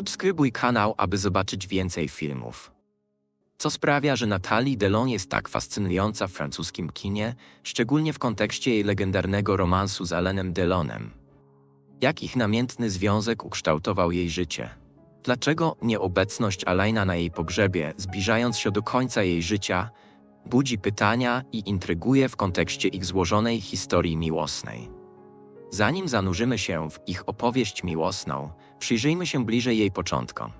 Zasubskrybuj kanał, aby zobaczyć więcej filmów. Co sprawia, że Natalie Delon jest tak fascynująca w francuskim kinie, szczególnie w kontekście jej legendarnego romansu z Alainem Delonem. Jak ich namiętny związek ukształtował jej życie? Dlaczego nieobecność Alaina na jej pogrzebie, zbliżając się do końca jej życia, budzi pytania i intryguje w kontekście ich złożonej historii miłosnej? Zanim zanurzymy się w ich opowieść miłosną, przyjrzyjmy się bliżej jej początkom.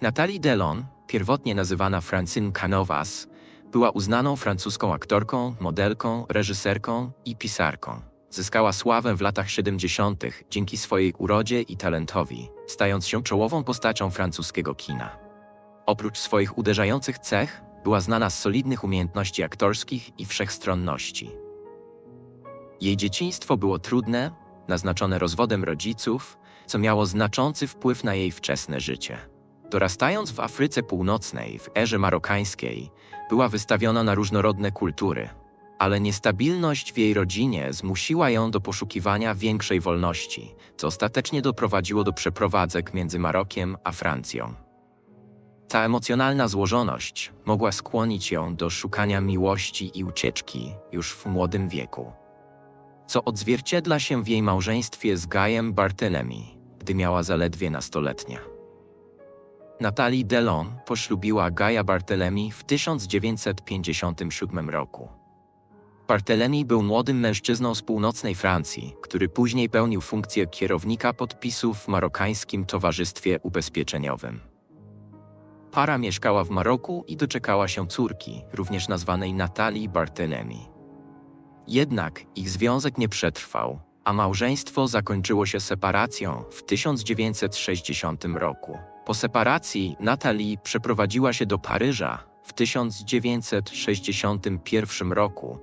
Natalie Delon, pierwotnie nazywana Francine Canovas, była uznaną francuską aktorką, modelką, reżyserką i pisarką. Zyskała sławę w latach 70. dzięki swojej urodzie i talentowi, stając się czołową postacią francuskiego kina. Oprócz swoich uderzających cech, była znana z solidnych umiejętności aktorskich i wszechstronności. Jej dzieciństwo było trudne, naznaczone rozwodem rodziców, co miało znaczący wpływ na jej wczesne życie. Dorastając w Afryce Północnej, w erze marokańskiej, była wystawiona na różnorodne kultury, ale niestabilność w jej rodzinie zmusiła ją do poszukiwania większej wolności, co ostatecznie doprowadziło do przeprowadzek między Marokiem a Francją. Ta emocjonalna złożoność mogła skłonić ją do szukania miłości i ucieczki już w młodym wieku, co odzwierciedla się w jej małżeństwie z Gajem Barthelemy, gdy miała zaledwie nastoletnia. Natalie Delon poślubiła Gaja Barthelemy w 1957 roku. Barthelemy był młodym mężczyzną z północnej Francji, który później pełnił funkcję kierownika podpisów w marokańskim Towarzystwie Ubezpieczeniowym. Para mieszkała w Maroku i doczekała się córki, również nazwanej Natalie Barthelemy. Jednak ich związek nie przetrwał, a małżeństwo zakończyło się separacją w 1960 roku. Po separacji Natalie przeprowadziła się do Paryża w 1961 roku,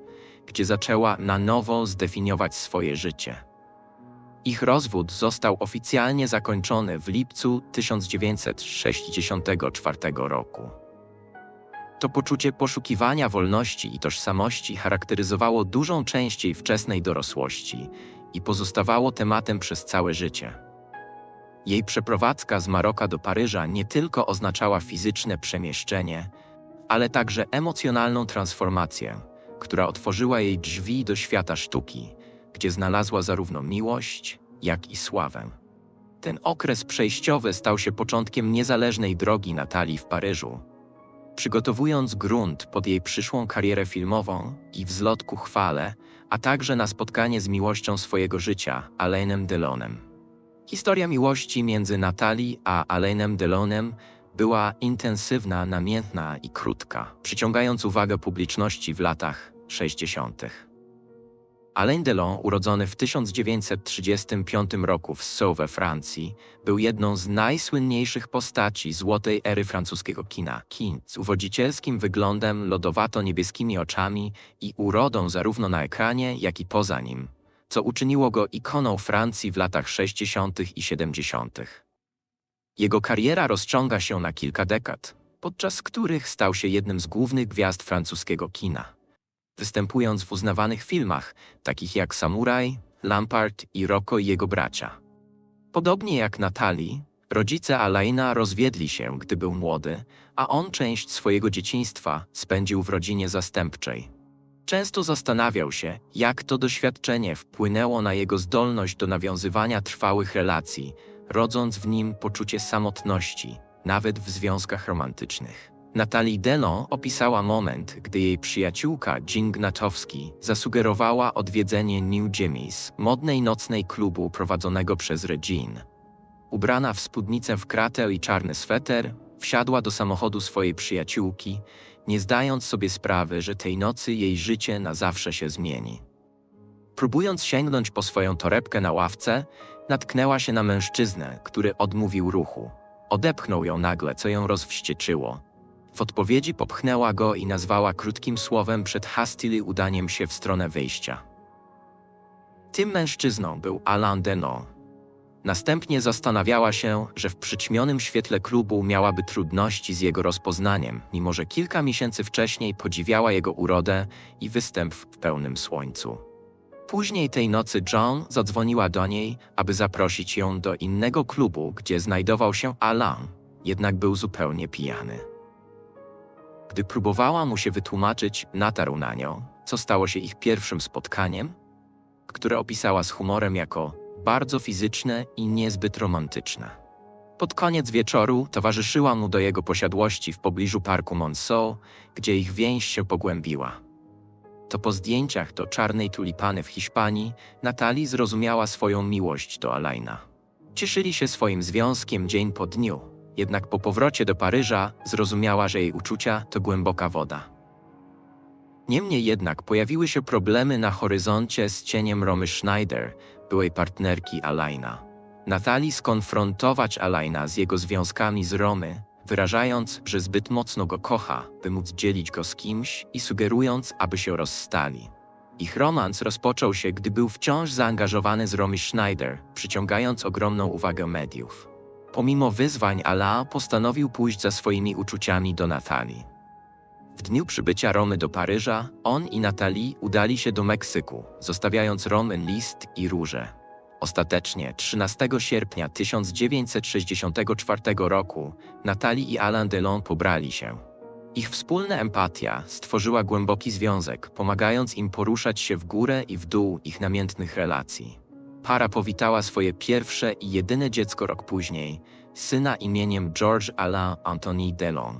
gdzie zaczęła na nowo zdefiniować swoje życie. Ich rozwód został oficjalnie zakończony w lipcu 1964 roku. To poczucie poszukiwania wolności i tożsamości charakteryzowało dużą część jej wczesnej dorosłości i pozostawało tematem przez całe życie. Jej przeprowadzka z Maroka do Paryża nie tylko oznaczała fizyczne przemieszczenie, ale także emocjonalną transformację, która otworzyła jej drzwi do świata sztuki, gdzie znalazła zarówno miłość, jak i sławę. Ten okres przejściowy stał się początkiem niezależnej drogi Natalii w Paryżu, przygotowując grunt pod jej przyszłą karierę filmową i wzlot ku chwale, a także na spotkanie z miłością swojego życia, Alainem Delonem. Historia miłości między Natalii a Alainem Delonem była intensywna, namiętna i krótka, przyciągając uwagę publiczności w latach 60. Alain Delon, urodzony w 1935 roku w Sceaux we Francji, był jedną z najsłynniejszych postaci złotej ery francuskiego kina. Kin z uwodzicielskim wyglądem, lodowato-niebieskimi oczami i urodą zarówno na ekranie, jak i poza nim, co uczyniło go ikoną Francji w latach 60. i 70. Jego kariera rozciąga się na kilka dekad, podczas których stał się jednym z głównych gwiazd francuskiego kina występując w uznawanych filmach, takich jak Samuraj, Lampard i Rocco i jego bracia. Podobnie jak Natalie, rodzice Alaina rozwiedli się, gdy był młody, a on część swojego dzieciństwa spędził w rodzinie zastępczej. Często zastanawiał się, jak to doświadczenie wpłynęło na jego zdolność do nawiązywania trwałych relacji, rodząc w nim poczucie samotności, nawet w związkach romantycznych. Natalie Delon opisała moment, gdy jej przyjaciółka Jean Gnatowski zasugerowała odwiedzenie New Jimmy's, modnej nocnej klubu prowadzonego przez Regine. Ubrana w spódnicę w kratę i czarny sweter, wsiadła do samochodu swojej przyjaciółki, nie zdając sobie sprawy, że tej nocy jej życie na zawsze się zmieni. Próbując sięgnąć po swoją torebkę na ławce, natknęła się na mężczyznę, który odmówił ruchu. Odepchnął ją nagle, co ją rozwścieczyło. W odpowiedzi popchnęła go i nazwała krótkim słowem przed hastily udaniem się w stronę wyjścia. Tym mężczyzną był Alain Denon. Następnie zastanawiała się, że w przyćmionym świetle klubu miałaby trudności z jego rozpoznaniem, mimo że kilka miesięcy wcześniej podziwiała jego urodę i występ w pełnym słońcu. Później tej nocy John zadzwoniła do niej, aby zaprosić ją do innego klubu, gdzie znajdował się Alan, jednak był zupełnie pijany. Gdy próbowała mu się wytłumaczyć, natarł na nią, co stało się ich pierwszym spotkaniem, które opisała z humorem jako bardzo fizyczne i niezbyt romantyczne. Pod koniec wieczoru towarzyszyła mu do jego posiadłości w pobliżu parku Monceau, gdzie ich więź się pogłębiła. To po zdjęciach do czarnej tulipany w Hiszpanii Natalie zrozumiała swoją miłość do Alaina. Cieszyli się swoim związkiem dzień po dniu, jednak po powrocie do Paryża zrozumiała, że jej uczucia to głęboka woda. Niemniej jednak pojawiły się problemy na horyzoncie z cieniem Romy Schneider, byłej partnerki Alaina. Natalie skonfrontować Alaina z jego związkami z Romy, wyrażając, że zbyt mocno go kocha, by móc dzielić go z kimś i sugerując, aby się rozstali. Ich romans rozpoczął się, gdy był wciąż zaangażowany z Romy Schneider, przyciągając ogromną uwagę mediów. Pomimo wyzwań, Ala postanowił pójść za swoimi uczuciami do Natalii. W dniu przybycia Romy do Paryża, on i Natalie udali się do Meksyku, zostawiając Romy list i róże. Ostatecznie 13 sierpnia 1964 roku Natalie i Alain Delon pobrali się. Ich wspólna empatia stworzyła głęboki związek, pomagając im poruszać się w górę i w dół ich namiętnych relacji. Para powitała swoje pierwsze i jedyne dziecko rok później, syna imieniem George Alain Anthony Delon.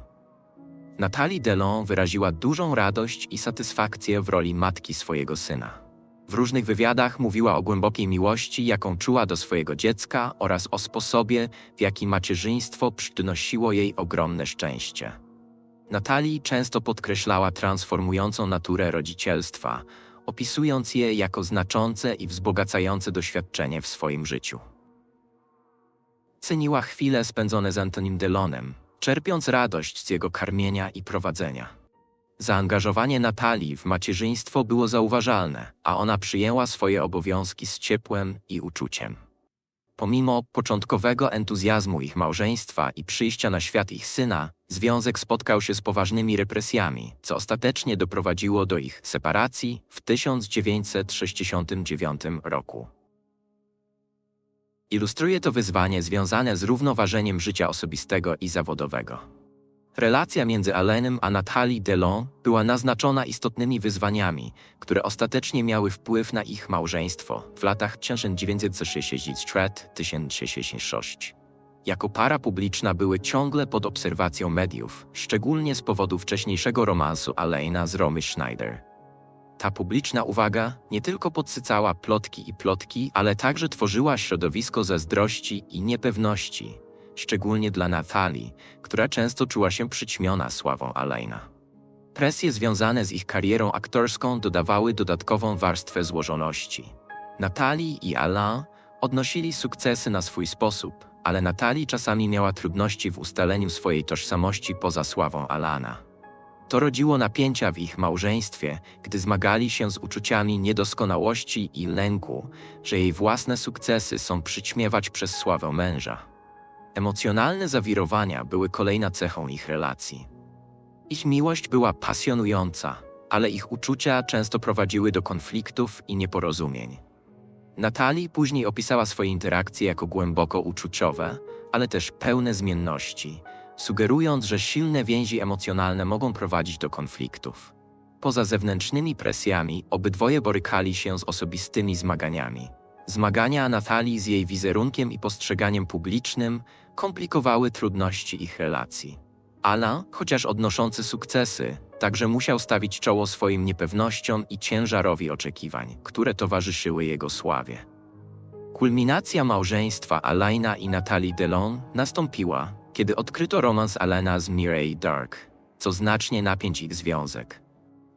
Natalie Delon wyraziła dużą radość i satysfakcję w roli matki swojego syna. W różnych wywiadach mówiła o głębokiej miłości, jaką czuła do swojego dziecka oraz o sposobie, w jaki macierzyństwo przynosiło jej ogromne szczęście. Natalii często podkreślała transformującą naturę rodzicielstwa, opisując je jako znaczące i wzbogacające doświadczenie w swoim życiu. Ceniła chwile spędzone z Antonim Delonem, czerpiąc radość z jego karmienia i prowadzenia. Zaangażowanie Natalii w macierzyństwo było zauważalne, a ona przyjęła swoje obowiązki z ciepłem i uczuciem. Pomimo początkowego entuzjazmu ich małżeństwa i przyjścia na świat ich syna, związek spotkał się z poważnymi represjami, co ostatecznie doprowadziło do ich separacji w 1969 roku. Ilustruje to wyzwanie związane z równoważeniem życia osobistego i zawodowego. Relacja między Alainem a Natalie Delon była naznaczona istotnymi wyzwaniami, które ostatecznie miały wpływ na ich małżeństwo w latach 1963-1966. Jako para publiczna były ciągle pod obserwacją mediów, szczególnie z powodu wcześniejszego romansu Alaina z Romy Schneider. Ta publiczna uwaga nie tylko podsycała plotki i plotki, ale także tworzyła środowisko zazdrości i niepewności, szczególnie dla Natalii, która często czuła się przyćmiona sławą Alaina. Presje związane z ich karierą aktorską dodawały dodatkową warstwę złożoności. Natalii i Alain odnosili sukcesy na swój sposób, ale Natalii czasami miała trudności w ustaleniu swojej tożsamości poza sławą Alana. To rodziło napięcia w ich małżeństwie, gdy zmagali się z uczuciami niedoskonałości i lęku, że jej własne sukcesy są przyćmiewać przez sławę męża. Emocjonalne zawirowania były kolejna cechą ich relacji. Ich miłość była pasjonująca, ale ich uczucia często prowadziły do konfliktów i nieporozumień. Natalie później opisała swoje interakcje jako głęboko uczuciowe, ale też pełne zmienności, sugerując, że silne więzi emocjonalne mogą prowadzić do konfliktów. Poza zewnętrznymi presjami, obydwoje borykali się z osobistymi zmaganiami. Zmagania Natalii z jej wizerunkiem i postrzeganiem publicznym komplikowały trudności ich relacji. Ala, chociaż odnoszący sukcesy, także musiał stawić czoło swoim niepewnościom i ciężarowi oczekiwań, które towarzyszyły jego sławie. Kulminacja małżeństwa Alaina i Natalie Delon nastąpiła, kiedy odkryto romans Alena z Mireille Dark, co znacznie napięć ich związek.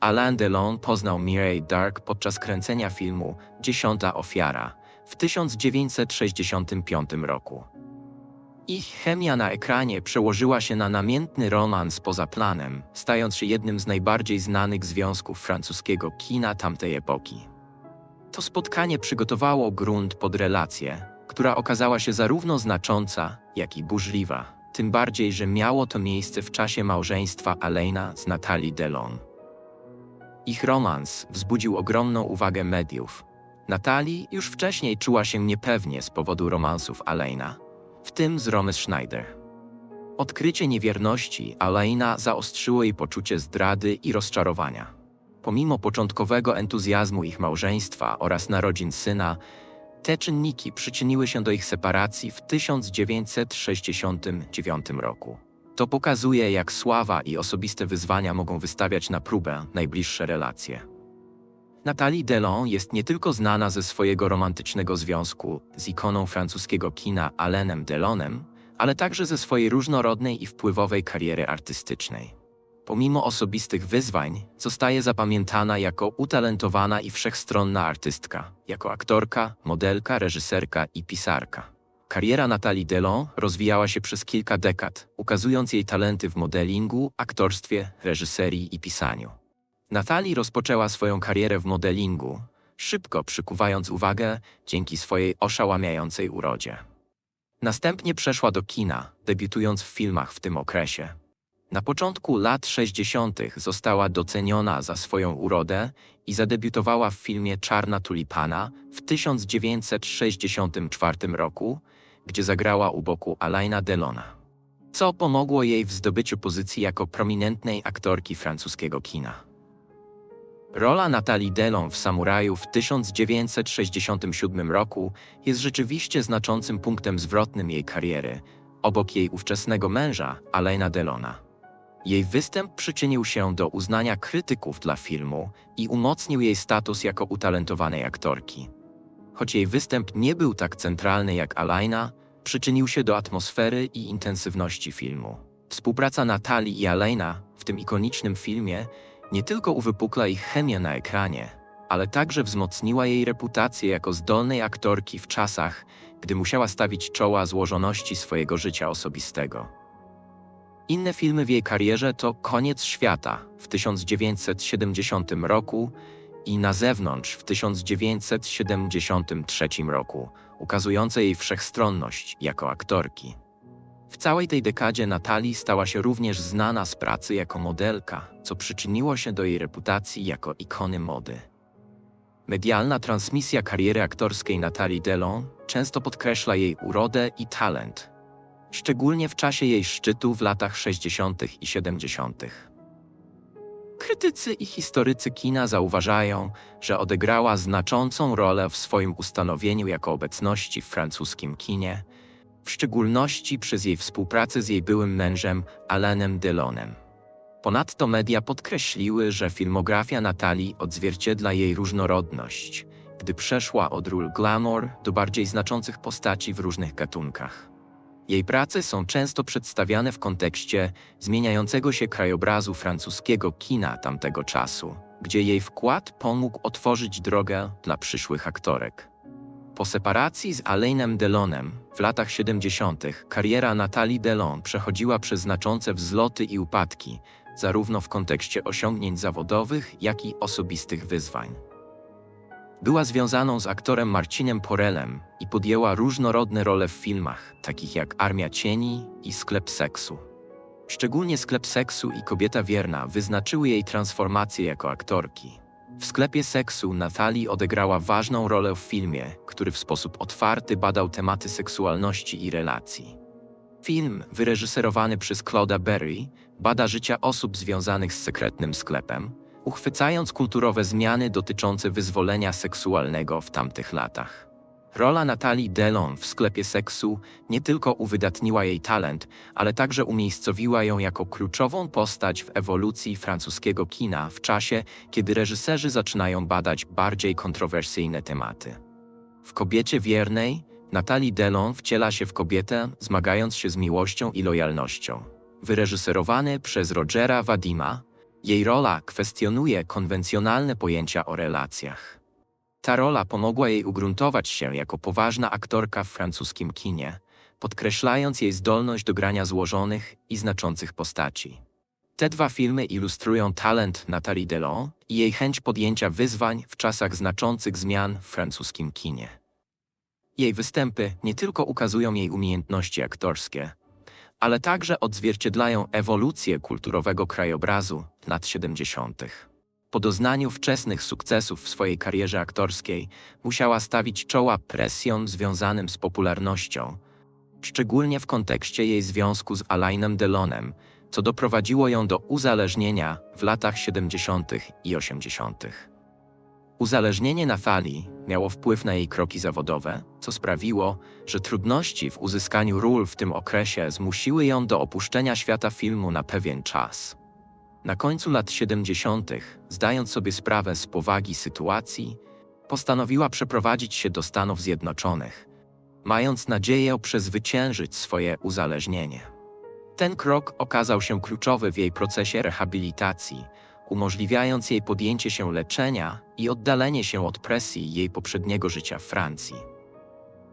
Alain Delon poznał Mireille Dark podczas kręcenia filmu Dziesiąta ofiara w 1965 roku. Ich chemia na ekranie przełożyła się na namiętny romans poza planem, stając się jednym z najbardziej znanych związków francuskiego kina tamtej epoki. To spotkanie przygotowało grunt pod relację, która okazała się zarówno znacząca, jak i burzliwa, tym bardziej, że miało to miejsce w czasie małżeństwa Alaina z Natalie Delon. Ich romans wzbudził ogromną uwagę mediów, Natalie już wcześniej czuła się niepewnie z powodu romansów Alena, w tym z Romy Schneider. Odkrycie niewierności Alena zaostrzyło jej poczucie zdrady i rozczarowania. Pomimo początkowego entuzjazmu ich małżeństwa oraz narodzin syna, te czynniki przyczyniły się do ich separacji w 1969 roku. To pokazuje, jak sława i osobiste wyzwania mogą wystawiać na próbę najbliższe relacje. Nathalie Delon jest nie tylko znana ze swojego romantycznego związku z ikoną francuskiego kina Alainem Delonem, ale także ze swojej różnorodnej i wpływowej kariery artystycznej. Pomimo osobistych wyzwań, zostaje zapamiętana jako utalentowana i wszechstronna artystka, jako aktorka, modelka, reżyserka i pisarka. Kariera Natalie Delon rozwijała się przez kilka dekad, ukazując jej talenty w modelingu, aktorstwie, reżyserii i pisaniu. Natalie rozpoczęła swoją karierę w modelingu, szybko przykuwając uwagę dzięki swojej oszałamiającej urodzie. Następnie przeszła do kina, debiutując w filmach w tym okresie. Na początku lat 60. została doceniona za swoją urodę i zadebiutowała w filmie Czarna tulipana w 1964 roku, gdzie zagrała u boku Alaina Delona, co pomogło jej w zdobyciu pozycji jako prominentnej aktorki francuskiego kina. Rola Natalii Delon w Samuraju w 1967 roku jest rzeczywiście znaczącym punktem zwrotnym jej kariery, obok jej ówczesnego męża, Alaina Delona. Jej występ przyczynił się do uznania krytyków dla filmu i umocnił jej status jako utalentowanej aktorki. Choć jej występ nie był tak centralny jak Alaina, przyczynił się do atmosfery i intensywności filmu. Współpraca Natalii i Alaina w tym ikonicznym filmie nie tylko uwypukla ich chemię na ekranie, ale także wzmocniła jej reputację jako zdolnej aktorki w czasach, gdy musiała stawić czoła złożoności swojego życia osobistego. Inne filmy w jej karierze to Koniec świata w 1970 roku i Na zewnątrz w 1973 roku, ukazujące jej wszechstronność jako aktorki. W całej tej dekadzie Natalii stała się również znana z pracy jako modelka, co przyczyniło się do jej reputacji jako ikony mody. Medialna transmisja kariery aktorskiej Natalii Delon często podkreśla jej urodę i talent, szczególnie w czasie jej szczytu w latach 60. i 70. Krytycy i historycy kina zauważają, że odegrała znaczącą rolę w swoim ustanowieniu jako obecności w francuskim kinie, w szczególności przez jej współpracę z jej byłym mężem Alainem Delonem. Ponadto media podkreśliły, że filmografia Natalii odzwierciedla jej różnorodność, gdy przeszła od ról glamour do bardziej znaczących postaci w różnych gatunkach. Jej prace są często przedstawiane w kontekście zmieniającego się krajobrazu francuskiego kina tamtego czasu, gdzie jej wkład pomógł otworzyć drogę dla przyszłych aktorek. Po separacji z Alainem Delonem w latach 70. kariera Natalie Delon przechodziła przez znaczące wzloty i upadki, zarówno w kontekście osiągnięć zawodowych, jak i osobistych wyzwań. Była związaną z aktorem Marcinem Porelem i podjęła różnorodne role w filmach, takich jak Armia Cieni i Sklep Seksu. Szczególnie Sklep Seksu i Kobieta Wierna wyznaczyły jej transformację jako aktorki. W Sklepie Seksu Natalie odegrała ważną rolę w filmie, który w sposób otwarty badał tematy seksualności i relacji. Film, wyreżyserowany przez Claude'a Berry, bada życia osób związanych z sekretnym sklepem, uchwycając kulturowe zmiany dotyczące wyzwolenia seksualnego w tamtych latach. Rola Natalii Delon w sklepie seksu nie tylko uwydatniła jej talent, ale także umiejscowiła ją jako kluczową postać w ewolucji francuskiego kina w czasie, kiedy reżyserzy zaczynają badać bardziej kontrowersyjne tematy. W Kobiecie Wiernej Natalie Delon wciela się w kobietę, zmagając się z miłością i lojalnością. Wyreżyserowany przez Rogera Wadima, jej rola kwestionuje konwencjonalne pojęcia o relacjach. Ta rola pomogła jej ugruntować się jako poważna aktorka w francuskim kinie, podkreślając jej zdolność do grania złożonych i znaczących postaci. Te dwa filmy ilustrują talent Nathalie Delon i jej chęć podjęcia wyzwań w czasach znaczących zmian w francuskim kinie. Jej występy nie tylko ukazują jej umiejętności aktorskie, ale także odzwierciedlają ewolucję kulturowego krajobrazu lat 70. Po doznaniu wczesnych sukcesów w swojej karierze aktorskiej musiała stawić czoła presjom związanym z popularnością, szczególnie w kontekście jej związku z Alainem Delonem, co doprowadziło ją do uzależnienia w latach 70. i 80. Uzależnienie Nathalii miało wpływ na jej kroki zawodowe, co sprawiło, że trudności w uzyskaniu ról w tym okresie zmusiły ją do opuszczenia świata filmu na pewien czas. Na końcu lat 70., zdając sobie sprawę z powagi sytuacji, postanowiła przeprowadzić się do Stanów Zjednoczonych, mając nadzieję przezwyciężyć swoje uzależnienie. Ten krok okazał się kluczowy w jej procesie rehabilitacji, umożliwiając jej podjęcie się leczenia i oddalenie się od presji jej poprzedniego życia w Francji.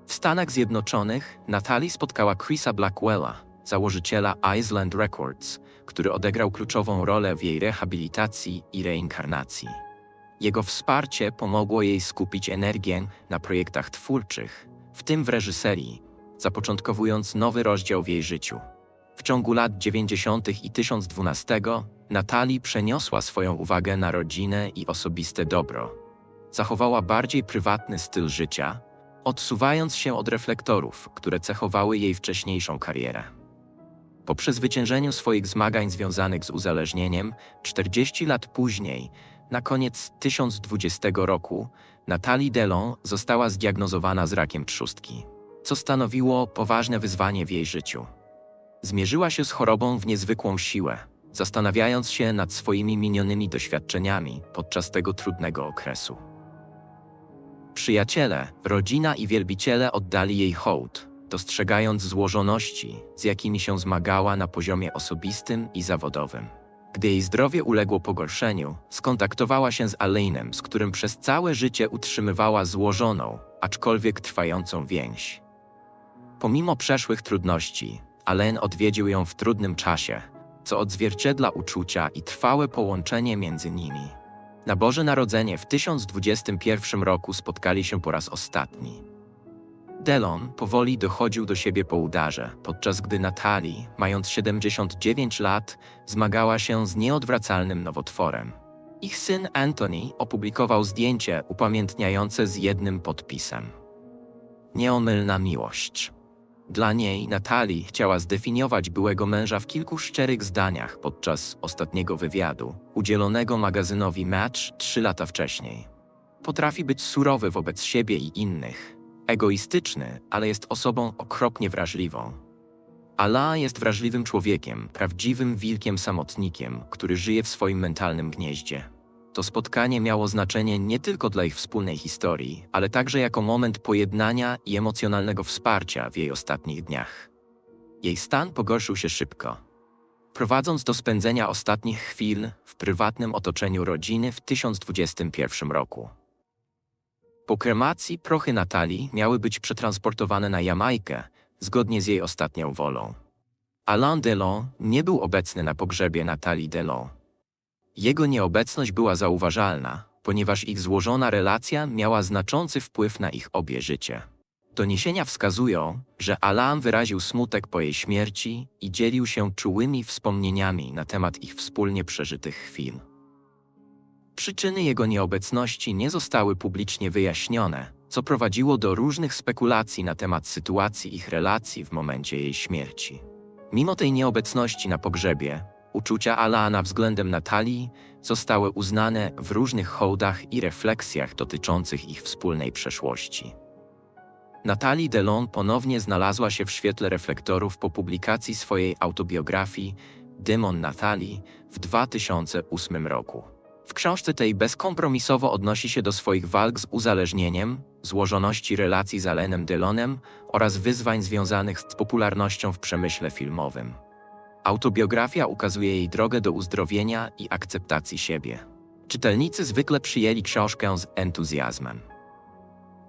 W Stanach Zjednoczonych Natalie spotkała Chrisa Blackwella, założyciela Island Records, który odegrał kluczową rolę w jej rehabilitacji i reinkarnacji. Jego wsparcie pomogło jej skupić energię na projektach twórczych, w tym w reżyserii, zapoczątkowując nowy rozdział w jej życiu. W ciągu lat 90. i 1012 Natalii przeniosła swoją uwagę na rodzinę i osobiste dobro. Zachowała bardziej prywatny styl życia, odsuwając się od reflektorów, które cechowały jej wcześniejszą karierę. Po przezwyciężeniu swoich zmagań związanych z uzależnieniem, 40 lat później, na koniec 1020 roku, Natalie Delon została zdiagnozowana z rakiem trzustki, co stanowiło poważne wyzwanie w jej życiu. Zmierzyła się z chorobą w niezwykłą siłę, zastanawiając się nad swoimi minionymi doświadczeniami podczas tego trudnego okresu. Przyjaciele, rodzina i wielbiciele oddali jej hołd, dostrzegając złożoności, z jakimi się zmagała na poziomie osobistym i zawodowym. Gdy jej zdrowie uległo pogorszeniu, skontaktowała się z Alainem, z którym przez całe życie utrzymywała złożoną, aczkolwiek trwającą więź. Pomimo przeszłych trudności, Alain odwiedził ją w trudnym czasie, co odzwierciedla uczucia i trwałe połączenie między nimi. Na Boże Narodzenie w 1021 roku spotkali się po raz ostatni. Delon powoli dochodził do siebie po udarze, podczas gdy Natalie, mając 79 lat, zmagała się z nieodwracalnym nowotworem. Ich syn Anthony opublikował zdjęcie upamiętniające z jednym podpisem. Nieomylna miłość. Dla niej Natalie chciała zdefiniować byłego męża w kilku szczerych zdaniach podczas ostatniego wywiadu, udzielonego magazynowi Match trzy lata wcześniej. Potrafi być surowy wobec siebie i innych, egoistyczny, ale jest osobą okropnie wrażliwą. Ala jest wrażliwym człowiekiem, prawdziwym wilkiem samotnikiem, który żyje w swoim mentalnym gnieździe. To spotkanie miało znaczenie nie tylko dla ich wspólnej historii, ale także jako moment pojednania i emocjonalnego wsparcia w jej ostatnich dniach. Jej stan pogorszył się szybko. Prowadząc do spędzenia ostatnich chwil w prywatnym otoczeniu rodziny w 1021 roku. Po kremacji prochy Natalii miały być przetransportowane na Jamajkę, zgodnie z jej ostatnią wolą. Alain Delon nie był obecny na pogrzebie Natalii Delon. Jego nieobecność była zauważalna, ponieważ ich złożona relacja miała znaczący wpływ na ich obie życie. Doniesienia wskazują, że Alain wyraził smutek po jej śmierci i dzielił się czułymi wspomnieniami na temat ich wspólnie przeżytych chwil. Przyczyny jego nieobecności nie zostały publicznie wyjaśnione, co prowadziło do różnych spekulacji na temat sytuacji ich relacji w momencie jej śmierci. Mimo tej nieobecności na pogrzebie, uczucia Alana względem Natalii zostały uznane w różnych hołdach i refleksjach dotyczących ich wspólnej przeszłości. Natalie Delon ponownie znalazła się w świetle reflektorów po publikacji swojej autobiografii Demon Natalie w 2008 roku. W książce tej bezkompromisowo odnosi się do swoich walk z uzależnieniem, złożoności relacji z Alainem Delonem oraz wyzwań związanych z popularnością w przemyśle filmowym. Autobiografia ukazuje jej drogę do uzdrowienia i akceptacji siebie. Czytelnicy zwykle przyjęli książkę z entuzjazmem.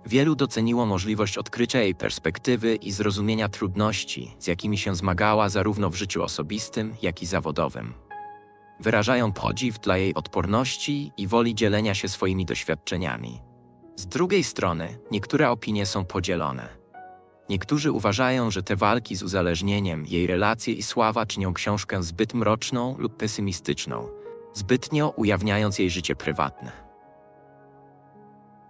Wielu doceniło możliwość odkrycia jej perspektywy i zrozumienia trudności, z jakimi się zmagała zarówno w życiu osobistym, jak i zawodowym. Wyrażają podziw dla jej odporności i woli dzielenia się swoimi doświadczeniami. Z drugiej strony, niektóre opinie są podzielone. Niektórzy uważają, że te walki z uzależnieniem, jej relacje i sława czynią książkę zbyt mroczną lub pesymistyczną, zbytnio ujawniając jej życie prywatne.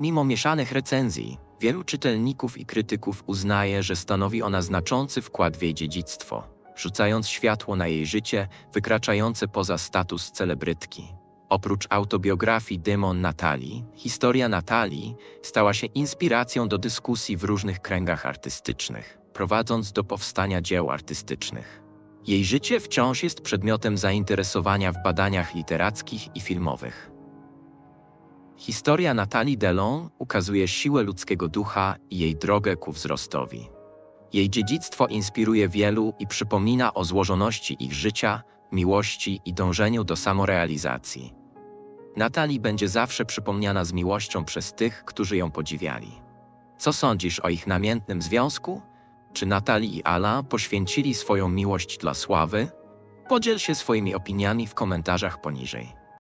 Mimo mieszanych recenzji, wielu czytelników i krytyków uznaje, że stanowi ona znaczący wkład w jej dziedzictwo, rzucając światło na jej życie wykraczające poza status celebrytki. Oprócz autobiografii Demon Natalii, historia Natalii stała się inspiracją do dyskusji w różnych kręgach artystycznych, prowadząc do powstania dzieł artystycznych. Jej życie wciąż jest przedmiotem zainteresowania w badaniach literackich i filmowych. Historia Natalii Delon ukazuje siłę ludzkiego ducha i jej drogę ku wzrostowi. Jej dziedzictwo inspiruje wielu i przypomina o złożoności ich życia, miłości i dążeniu do samorealizacji. Natalii będzie zawsze przypomniana z miłością przez tych, którzy ją podziwiali. Co sądzisz o ich namiętnym związku? Czy Natalii i Ala poświęcili swoją miłość dla sławy? Podziel się swoimi opiniami w komentarzach poniżej.